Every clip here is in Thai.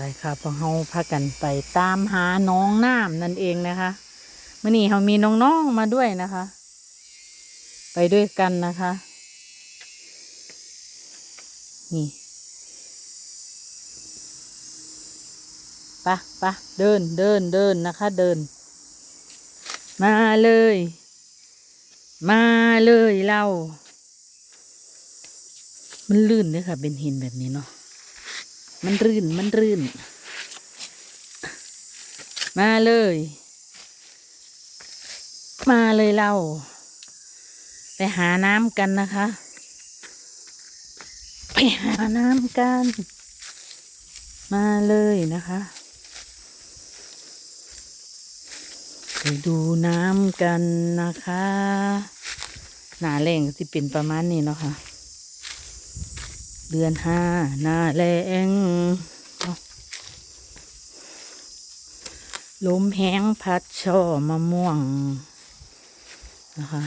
ไปค่ะพวกเราพากันไปตามหาน้องน้ำนั่นเองนะคะมื่อนี้เรามีน้องๆมาด้วยนะคะ ไปด้วยกันนะคะ นี่ปะปะเดินเดินเดินนะคะ เดิน มาเลย มาเลยเรา มันลื่นเลยค่ะ เป็นหินแบบนี้เนาะ มันรื่น มันรื่น มาเลย มาเลยเรา ไปหาน้ำกันนะคะ ไปหาน้ำกัน มาเลยนะคะไปดูน้ำกันนะคะ หนาแรงที่เป็นประมาณนี้เนาะค่ะ เดือนห้าหน้าแรงลมแห้งพัดช่อมะม่วงนะคะ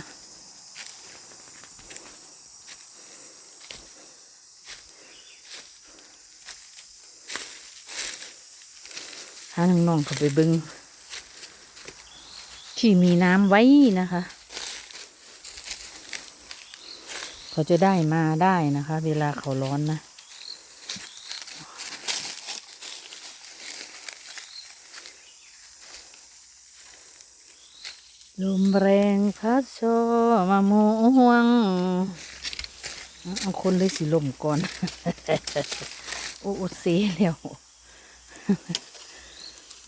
ถ้าน้องๆเขาไปบึง ที่มีน้ำไว้นะคะ เขาจะได้มาได้นะคะ เวลาเขาร้อนนะ ลมแรงพัดโชมะม่วงเอาคนเลยสิลมก่อน โอ้เสียแล้ว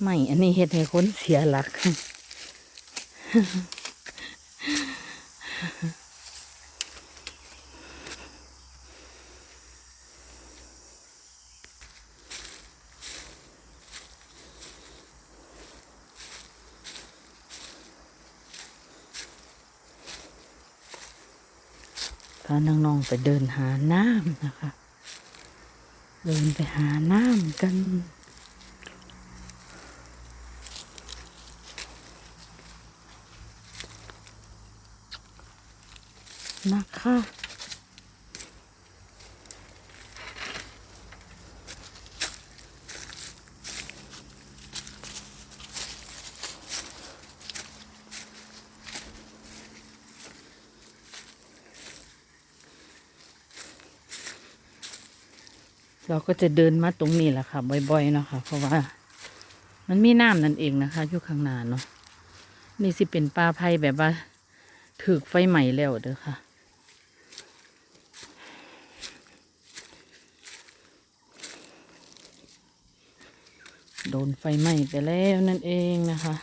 ไม่ อันนี้เฮ็ดให้คนเสียหลักาน้องๆไปเดินหาน้ำนะคะ เดินไปหาน้ำกัน นะคะ เราก็จะเดินมาตรงนี้แหละค่ะ บ่อยๆเนาะคะเพราะว่า มันมีน้ำนั่นเองนะคะอยู่ข้างหน้าเนาะนี่สิเป็นปลาไผ่แบบว่าถือไฟใหม่แล้วเด้อค่ะ โดนไฟไหม้ไปแล้วนั่นเองนะคะ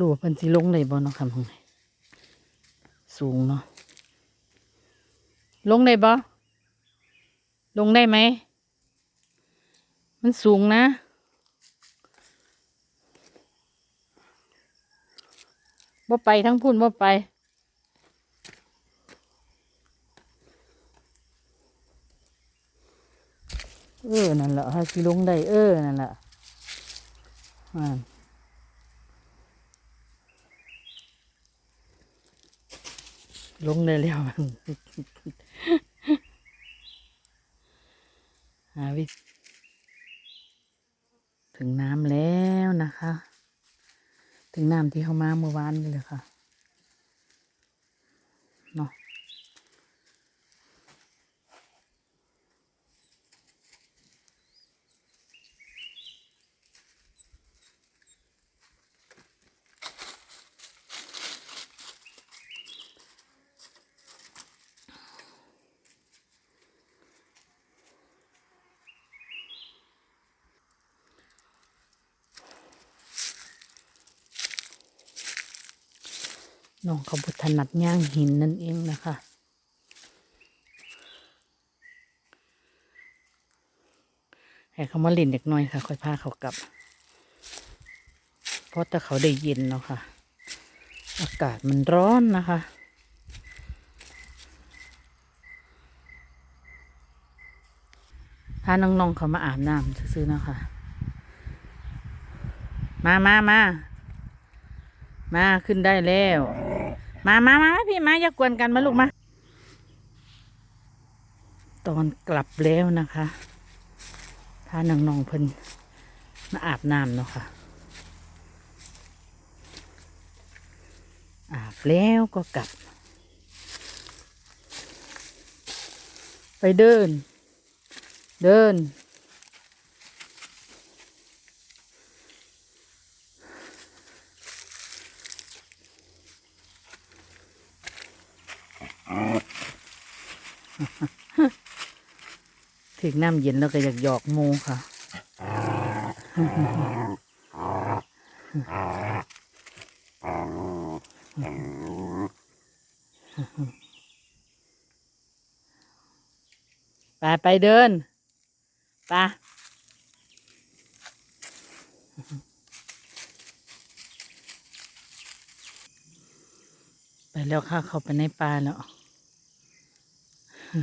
รูว่าเพิ่นสิลงได้บ่เนาะค่ะพ่อแม่สูงเนาะลงได้บ่ลงได้ไหม มันสูงนะ บ่ไปทั้งพุ่นบ่ไปเออ นั่นแหละฮะสิลงได้ เออ นั่นแหละอ่า ลงได้แล้วหาวิถึงน้ำแล้วนะคะ ถึงน้ำที่เขามาเมื่อวานนี่เลยค่ะ น้องเขาบุถนัดย่างหินนั่นเองนะคะให้เขามาเล่นเด็กน้อยค่ะ ค่อยพาเขากลับ เพราะแต่เขาได้เย็นเนาะค่ะ อากาศมันร้อนนะคะพาน้องๆเขามาอาบน้ำซื้อๆเนาะคะ มามามา มาขึ้นได้แล้ว มามามาพี่มาอย่ากวนกันมาลูกมา ตอนกลับแล้วนะคะพาน้องๆเพิ่นมาอาบน้ำเนาะค่ะ อาบแล้วก็กลับ ไปเดิน เดิน ถึงน้ำเย็นแล้วก็อยากหยอกโมค่ะ ไปไปเดินไปไปแล้วค่ะ เข้าไปในป่าแล้ว หน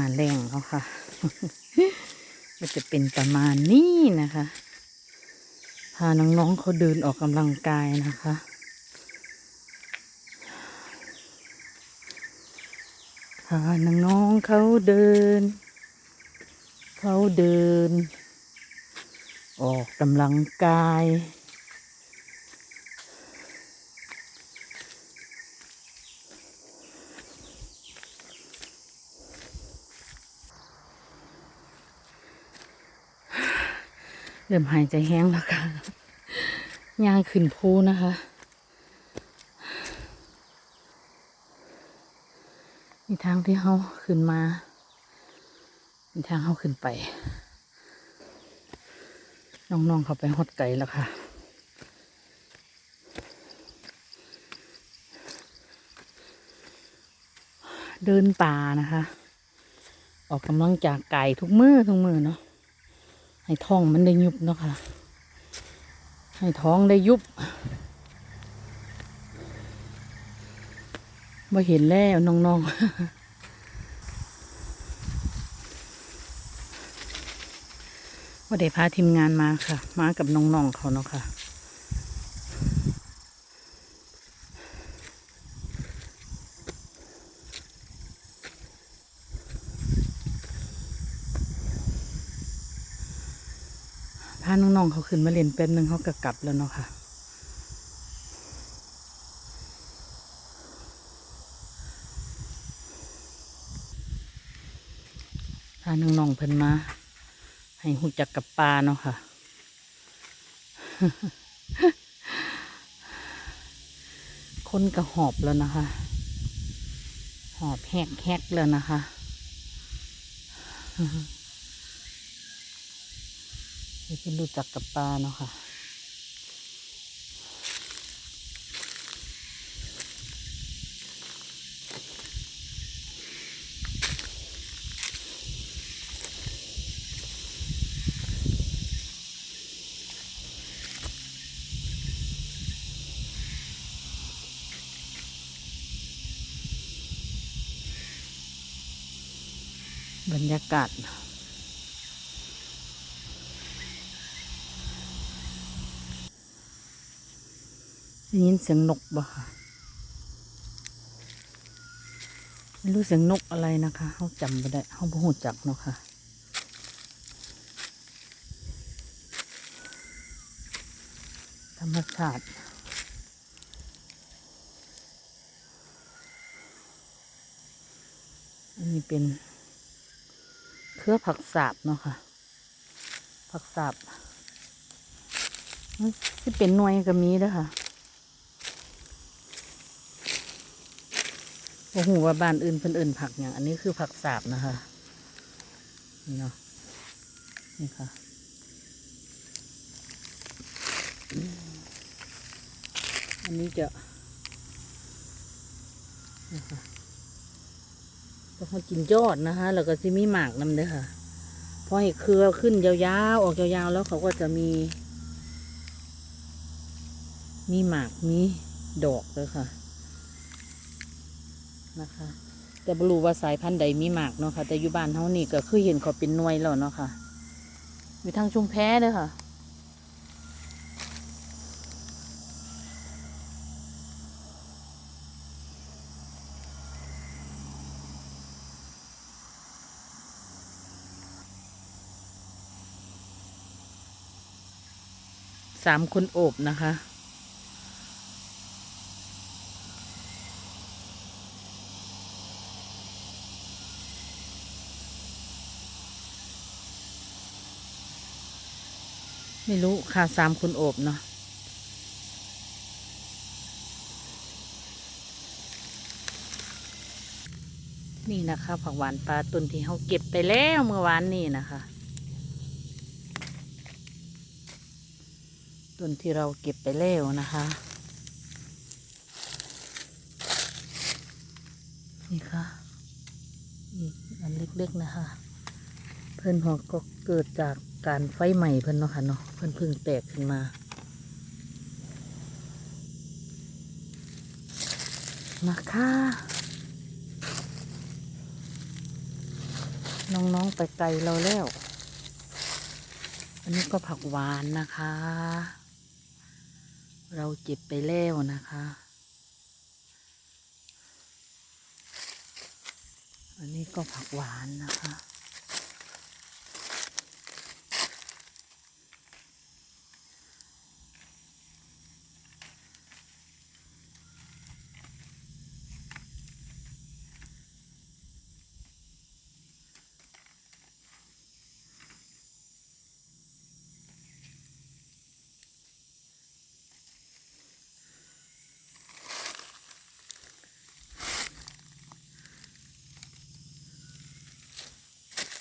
าแรงเขาค่ะมันจะเป็นประมาณนี้นะคะ พาน้องๆเขาเดินออกกำลังกายนะคะพาน้องๆเขาเดิน เขาเดิน ออกกำลังกาย เริ่มหายใจแห้งแล้วค่ะย่างขึ้นภูนะคะมีทางที่เขาขึ้นมา มีทางเข้าขึ้นไป น้องๆเขาไปหดไก่แล้วค่ะ เดินป่านะคะ ออกกำลังจากไก่ทุกมือทุกมือเนาะให้ท้องมันได้ยุบเนาะค่ะ ให้ท้องได้ยุบมาเห็นแล้วน้องๆ ว่าได้พาทีมงานมาค่ะ มากับน้องๆเขาเนาะค่ะ พาน้องๆเขาขึ้นมาเล่นแป๊บนึงเขาก็กลับแล้วเนาะค่ะพาน้องๆเพิ่นมา ให้หูจักกับปลาเนาะค่ะ คนกระหอบแล้วนะคะ หอบแหกแหกๆแล้วนะคะให้คุณรู้จักกับปลาเนาะค่ะ บรรยากาศ ได้ยินเสียงนกบ่ค่ะไม่รู้เสียงนกอะไรนะคะเขาจำไม่ได้เขาบ่หูจักเนาะค่ะธรรมชาติอันนี้เป็น เครือผักสาบเนาะค่ะ ผักสาบมันสิเป็นหน่วยก็มีเด้อค่ะโอ้โหว่าบ้านอื่นเพิ่นอื่นผักอย่าง อันนี้คือผักสาบนะคะ นี่เนาะนี่ค่ะอันนี้จะนะคะ ต้องให้กินยอดนะคะ แล้วก็ซิมีหมากนำเด้อค่ะ พอให้เครือขึ้นยาวๆ ออกยาวๆ แล้วเขาก็จะมี มีหมากมีดอกเลยค่ะ นะคะ แต่บรูว่าสายพันธุ์ใดมีหมากเนาะค่ะ แต่อยู่บ้านเฮานี่ก็คือเห็นเขาเป็นหน่วยแล้วเนาะค่ะ อยู่ทางชุมแพเด้อค่ะ สามคนโอบนะคะ ไม่รู้ค่ะสามคนโอบเนาะนี่นะคะผักหวานปลาต้นที่เขาเก็บไปแล้วเมื่อวานนี่นะคะ ต้นที่เราเก็บไปแล้วนะคะ นี่ค่ะ อีกอันเล็กๆนะคะ เพื่อนหัวก็เกิดจากการไฟใหม่เพื่อนเนาะค่ะเนาะเพื่อนเพิ่งแตกขึ้นมา มาค่ะ น้องๆไปไกลเราแล้ว อันนี้ก็ผักหวานนะคะ เราเจ็บไปแล้วนะคะ อันนี้ก็ผักหวานนะคะ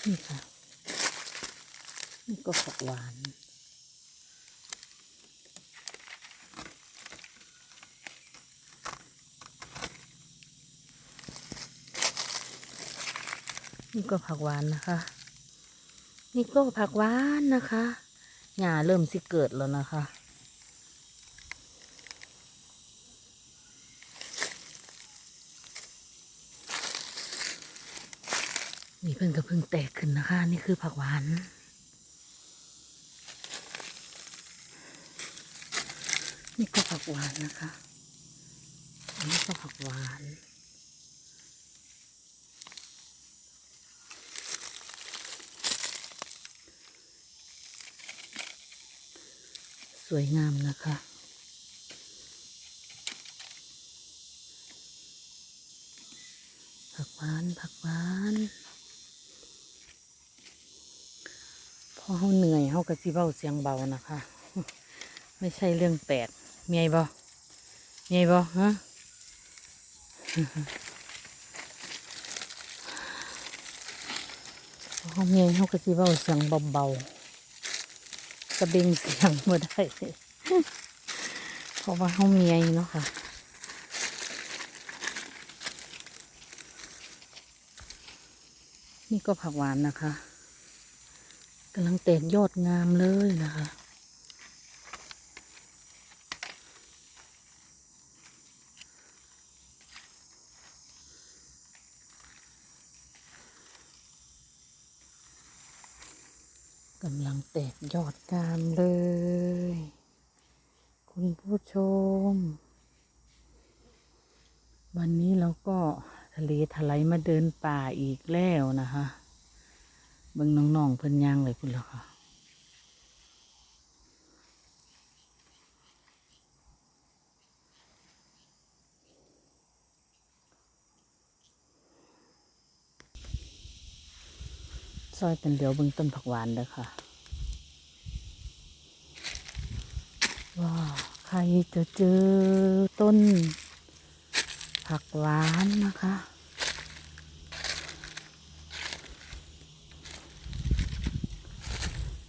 นี่ค่ะ นี่ก็ผักหวาน นี่ก็ผักหวานนะคะ นี่ก็ผักหวานนะคะหญ้าเริ่มสิเกิดแล้วนะคะ เพิ่งก็เพิ่งแตกขึ้นนะคะ นี่คือผักหวาน นี่ก็ผักหวานนะคะอันนี้ก็ผักหวานสวยงามนะคะ ผักหวาน ผักหวาน พ อเขาเหนื่อยเขาก็สิบเบาเสียงเบานะคะ ไม่ใช่เรื่องแปลกเมียบ่เมียบ่ฮะพอเขาเมียเขาก็สิบเบาเสียงเบาๆกระเบงเสียงมาได้ เพราะว่าเขาเมียเนาะค่ะนี่ก็ผักหวานนะคะ กำลังแตกยอดงามเลยนะคะกำลังแตกยอดงามเลย คุณผู้ชม วันนี้เราก็ทะเลทลายมาเดินป่าอีกแล้วนะคะ เบิ่งน้องๆเพิ่นย่างเลยคุณแล้วค่ะซอยเป็นเหลียวเบิ่งต้นผักหวานเด้อค่ะ ว้าวใครจะเจอต้นผักหวานนะคะ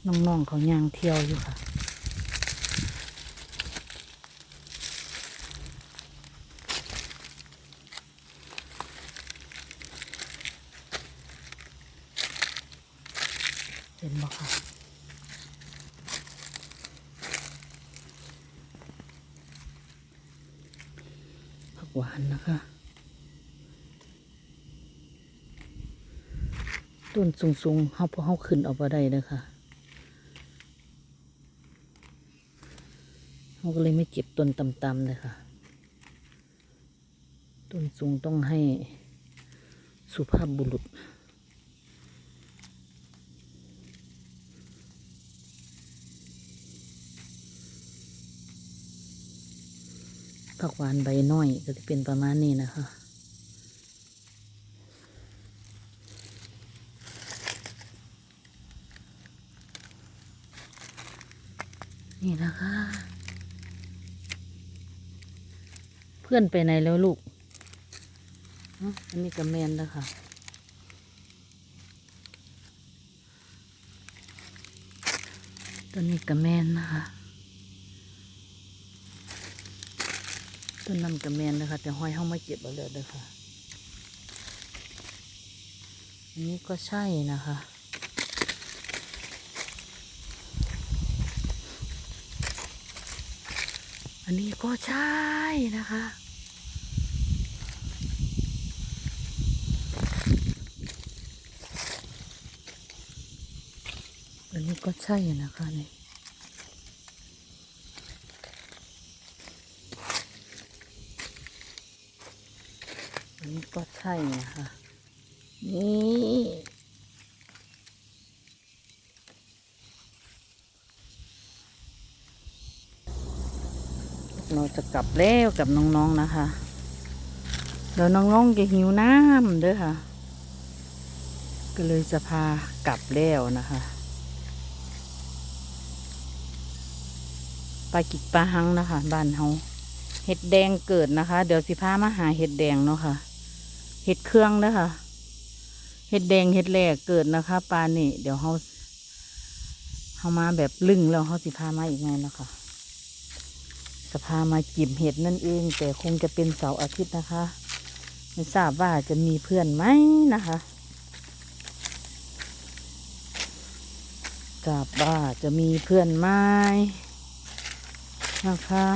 น้องๆเขายางเที่ยวอยู่ค่ะ เห็นบ่ค่ะผักหวานนะคะต้นสูงๆเขาพอเขาขึ้นออกมาได้นะคะ เฮาก็เลยไม่เก็บต้นต่ำๆเลยค่ะ ต้นสูงต้องให้สุภาพบุรุษ ผักหวานใบน้อยก็จะเป็นประมาณนี้นะคะนี่นะคะ เพื่อนไปไหนแล้วลูกอ๋ออันนี้กับแมนแล้วค่ะตัวนี้กับแมนนะคะต้นน้ำกับแมนนะคะ แต่ห้อยห้องไม่เก็บเอาเลยเด้อค่ะ อันนี้ก็ใช่นะคะอันนี้ก็ใช่นะคะ อันนี้ ก็ใช่นะคะนี่อันนี้ก็ใช่นะคะ นี่เราจะกลับแล้วกับน้องๆนะคะ เดี๋ยวน้องๆจะหิวน้ำเด้อค่ะ ก็เลยจะพากลับแล้วนะคะ ปลากิกปลาหังนะคะบ้านเฮาเห็ดแดงเกิดนะคะ เดี๋ยวสิพามาหาเห็ดแดงเนาะค่ะเห็ดเครื่องนะคะเห็ดแดงเห็ดแหลกเกิดนะคะปลานี่เดี๋ยวเขาเขามาแบบลึงแล้วเขาสิพามาอีกไงเนาะคะสพามาจิบเห็ดนั่นเอง แต่คงจะเป็นเสาร์อาทิตย์นะคะ ไม่ทราบว่าจะมีเพื่อนไหมนะคะทราบว่าจะมีเพื่อนไหม นะคะ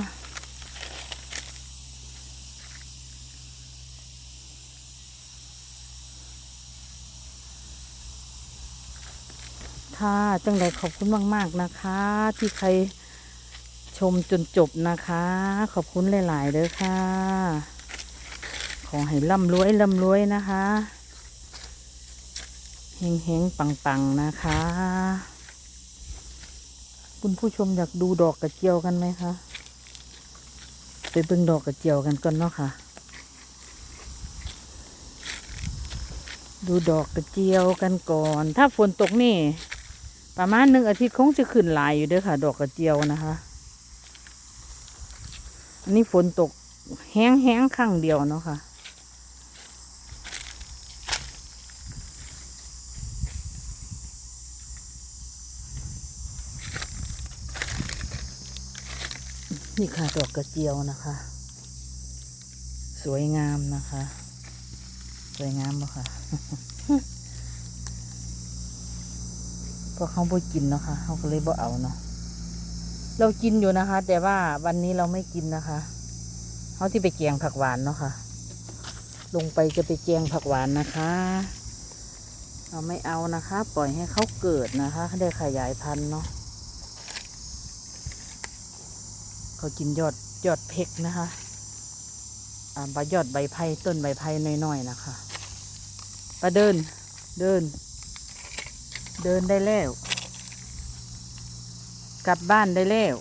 ค่ะ จังใดขอบคุณมาก ๆ นะคะ ที่ใครชมจนจบนะคะ ขอบคุณหลาย ๆเด้อค่ะ ขอให้ร่ำรวยร่ำรวยนะคะเฮงเฮงปังปัง ๆ นะคะ คุณผู้ชมอยากดูดอกกระเจียวกันไหมคะ ไปเบิ่งดอกกระเจียวกันก่อนเนาะค่ะ ดูดอกกระเจียวกันก่อน ถ้าฝนตกนี่ ประมาณหนึ่งอาทิตย์คงจะขึ้นหลายอยู่เด้อค่ะ ดอกกระเจียวนะคะ อันนี้ฝนตกแห้งแห้งๆข้างเดียวเนาะค่ะ นี่ค่ะดอกกระเจียวนะคะ สวยงามนะคะ สวยงามปะค่ะเพราเขาบ่กินเนาะค่ะเขาก็เลยบ่เอาเนาะเรากินอยู่นะคะ แต่ว่าวันนี้เราไม่กินนะคะเขาที่ไปแกงผักหวานเนาะค่ะ ลงไปจะไปแกงผักหวานนะคะเราไม่เอานะคะ ปล่อยให้เขาเกิดนะคะ ได้ขยายพันธุ์เนาะ เขากินยอดยอดเพกนะคะอ่าใบยอดใบไผ่ต้นใบไผ่น้อยๆนะคะไปเดินเดิน เดินได้แล้ว กลับบ้านได้แล้ว